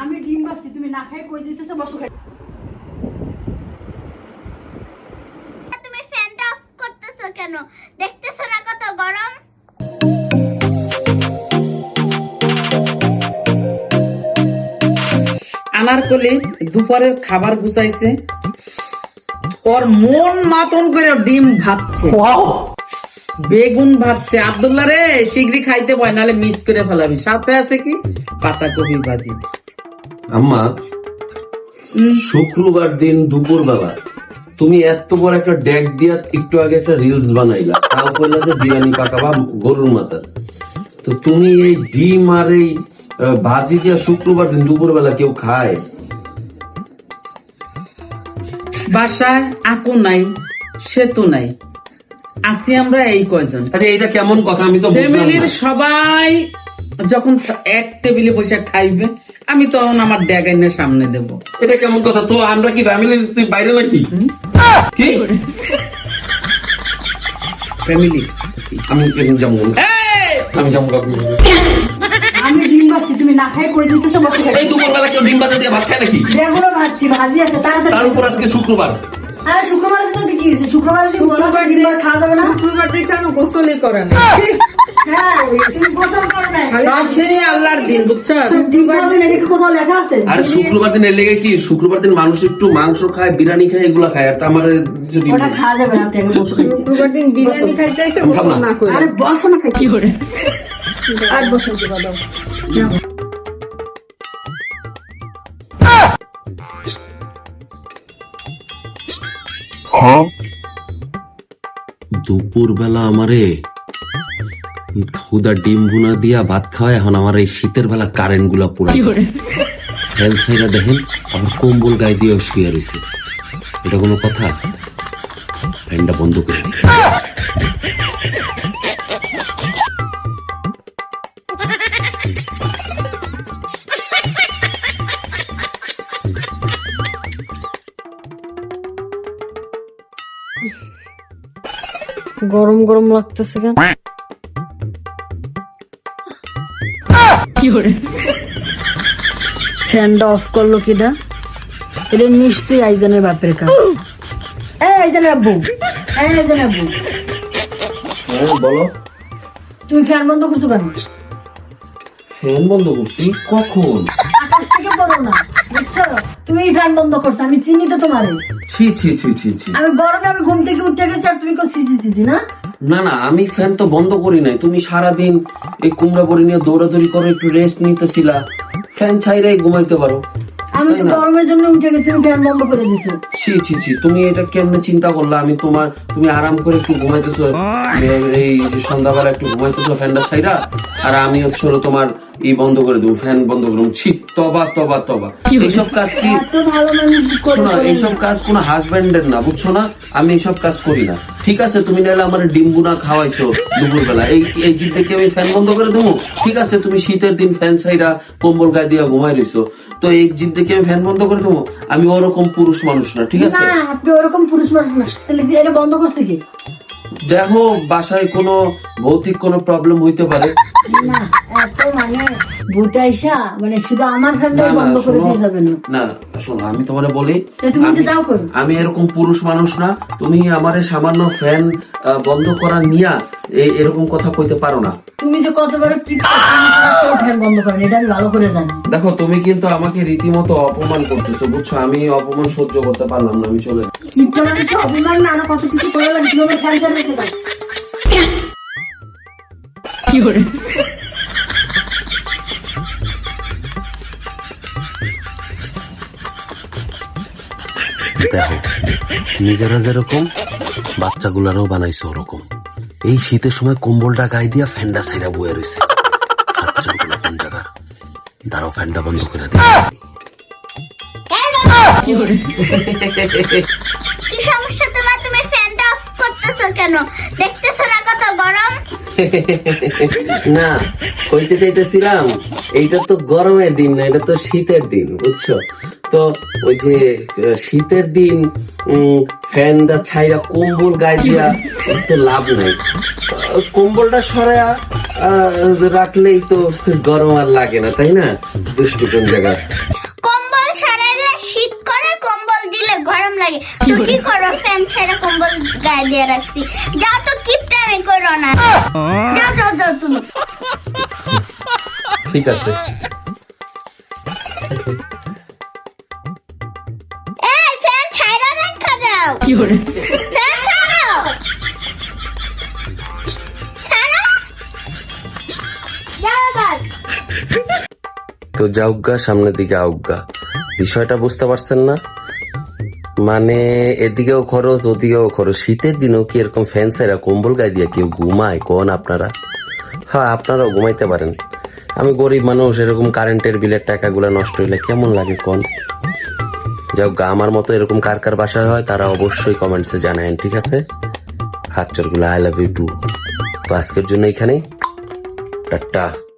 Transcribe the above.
আমি ডিম বাসছি তুমি না খাই কই দিতেছো বসো খাই। তুমি ফ্যানটা অফ করতেছো কেন? দেখতেছো না কত গরম? আনারকলি দুপুরের খাবার গুছাইছে। ওর মন মাতন করে ডিম ভাবছে বেগুন ভাবছে আব্দুল্লাহ রে শিগগিরি খাইতে পায় নাহলে মিস করে ফেলাবি। সাথে আছে কি? পাতাকপি ভাজি। আম্মা শুক্রবার দিন দুপুর বেলা তুমি এত বড় একটা ডেক দিয়া একটু আগে একটা রিলস বানাইলা। তাও কইলা যে বিরিয়ানি পাকাবা গরুর মাথা। তো তুমি এই ডিম আর এই ভাজি দিয়া শুক্রবার দিন দুপুর বেলা কেউ খায়? বাসায় আকু নাই সেতু নাই। আছি আমরা এই কয়জন। আচ্ছা এটা কেমন কথা? আমি তো ফ্যামিলির সবাই যখন এক টেবিলে বসে খাইবে আমি তখন আমার ড্যাগাইনের সামনে দেব। এটা কেমন কথা? তো আমরা কি ফ্যামিলির তুই বাইরে নাকি? কি? ফ্যামিলি। আমি আমি যাব? আমি যাব না। আমি ডিম তুমি না খাই কই দিতেছো বসো এই দুপুর বেলা কেউ ডিম ভাজা দিয়ে ভাত খায় নাকি? ভাজছি ভাজি আছে তার উপর আজকে শুক্রবার। আর শুক্রবার দিন কি হয়েছে? শুক্রবার দিন বলো তো ডিম খাওয়া যাবে না? শুক্রবার দিন কেন গোসলই করে না। হ্যাঁ আর শুক্রবার দিন লেগে কি? শুক্রবার দিন মানুষ একটু মাংস খায় বিরিয়ানি খায় এগুলো খায় আর তা আমার যদি ওটা খাওয়া যাবে না খাই শুক্রবার দিন বিরিয়ানি খাইতে না। না করে। আরে বসো না খাই কি করে? আর বসো দাও দুপুর বেলা আমারে খুদা ডিম ভুনা দিয়া ভাত খাওয়ায় এখন আমার এই শীতের বেলা কারেন্টগুলা পুরা সাইরা দেখেন আমার কম্বল গায়ে দিয়ে শুয়ে রয়েছে এটা কোনো কথা? ফ্যানটা বন্ধ করে গরম গরম লাগতেছে কেন? ফ্যানটা অফ করল কিনা এটা নিশ্চয়ই আইজানের বাপের কাজ। এই আইজানের আব্বু এই আইজানের আব্বু। হ্যাঁ বলো। তুমি ফ্যান বন্ধ করছ কেন? ফ্যান বন্ধ করছি? কখন? আকাশ থেকে পড়ো না বুঝছ? তুমি ফ্যান বন্ধ করছ আমি চিনি তো তোমারে। ছি ছি ছি ছি ছি। আমি গরমে আমি ঘুম থেকে উঠে গেছি আর তুমি কো ছি ছি না? না না আমি ফ্যান তো বন্ধ করি নাই। তুমি সারাদিন এই কুমড়া বড়ি নিয়ে দৌড়াদৌড়ি করে একটু রেস্ট নিতেছিলা। ফ্যান ছাইরাই ঘুমাইতে পারো। আমি তো গরমের জন্য উঠে গেছি তুমি ফ্যান বন্ধ করে দিছো। ছি ছি ছি তুমি এটা কেমনে চিন্তা করলা? আমি তোমার তুমি আরাম করে একটু ঘুমাইতেছো। এই সন্ধ্যাবেলা একটু ঘুমাইতেছো ফ্যানটা ছাইরা আর আমি হচ্ছে হলো তোমার ই বন্ধ করে দেবো ফ্যান বন্ধ করে দেবো। ছি তবা তবা তবা। এইসব কাজ কি? শোনো এইসব কাজ কোনো হাজবেন্ডের না বুঝছ না? আমি এইসব কাজ করি না। ঠিক আছে তুমি নাহলে আমার ডিম্বুনা খাওয়াইছো দুপুর বেলা এই এই জিদ দেখে আমি ফ্যান বন্ধ করে দেবো। ঠিক আছে তুমি শীতের দিন ফ্যান ছাইরা কম্বল গায়ে দিয়ে ঘুমাই রইছো তো এই জিদ দেখে আমি ফ্যান বন্ধ করে দেবো? আমি ওরকম পুরুষ মানুষ না ঠিক আছে? না আপনি ওরকম পুরুষ মানুষ না। তাহলে এটা বন্ধ করছে কি? দেখো বাসায় কোনো ভৌতিক কোনো প্রবলেম হইতে পারে। না এত মানে আইসা মানে শুধু আমার না, বন্ধ করে দিয়ে যাবেন না। না শোনো আমি তোমারে বলি তুমি কি আমি- যাও করো? আমি এরকম পুরুষ মানুষ না তুমি আমার সামান্য ফ্যান বন্ধ করা নিয়া এরকম কথা কইতে পারো না। তুমি যে কতবার কি ফ্যান বন্ধ করেন এটা আমি ভালো করে জানি। দেখো তুমি কিন্তু আমাকে রীতিমতো অপমান করতেছো বুঝছ? আমি অপমান সহ্য করতে পারলাম না আমি চলে কিপটা মানে না আরও কত কিছু করে লাগে কীভাবে ফ্যান চালাতে পারে দেখো নিজেরা যেরকম বাচ্চাগুলারও বানাইছো ওরকম। এই শীতের সময় কম্বলটা গায়ে দিয়া ফ্যানটা সাইরা বয়ে রয়েছে বাচ্চাগুলো কোন জায়গার? দাঁড়াও ফ্যানটা বন্ধ করে দিই। কি সমস্যা তোমার? তুমি ফ্যানটা অফ করতেছো কেন? দেখতেছো না কত গরম? না কইতে চাইতেছিলাম এইটা তো গরমের দিন না এটা তো শীতের দিন বুঝছ? তো ওই যে শীতের দিন ফ্যানটা ছাইরা কম্বল গায়ে দিয়া তো লাভ নাই। কম্বলটা সরায়া আহ, রাখলেই তো গরম আর লাগে না তাই না? দুষ্টু কোন জায়গায় কম্বল সারাইলে শীত করে কম্বল দিলে গরম লাগে। তো কি করো ফ্যান ছেড়ে কম্বল গায়ে দিয়ে রাখছি। যাও তো কিপটা করো না। যাও যাও যাও তুমি। ঠিক আছে। তো যাউগা সামনের দিকে আউগা বিষয়টা বুঝতে পারছেন না? মানে এদিকেও খরচ, ওদিকেও খরচ। শীতের দিনেও কি এরকম ফ্যান সাইরা কম্বল গায়ে দিয়ে কেউ ঘুমায়? কোন আপনারা? হ্যাঁ আপনারাও ঘুমাইতে পারেন। আমি গরিব মানুষ, এরকম কারেন্টের বিলের টাকাগুলো নষ্ট হইলে কেমন লাগে কোন? যাও হোক আমার মতো এরকম কার কার বাসায় হয়, তারা অবশ্যই কমেন্টসে জানায়েন, ঠিক আছে? হাত চোরগুলো আই লাভ ইউ টু তো আজকের জন্য এখানেই। টাটা।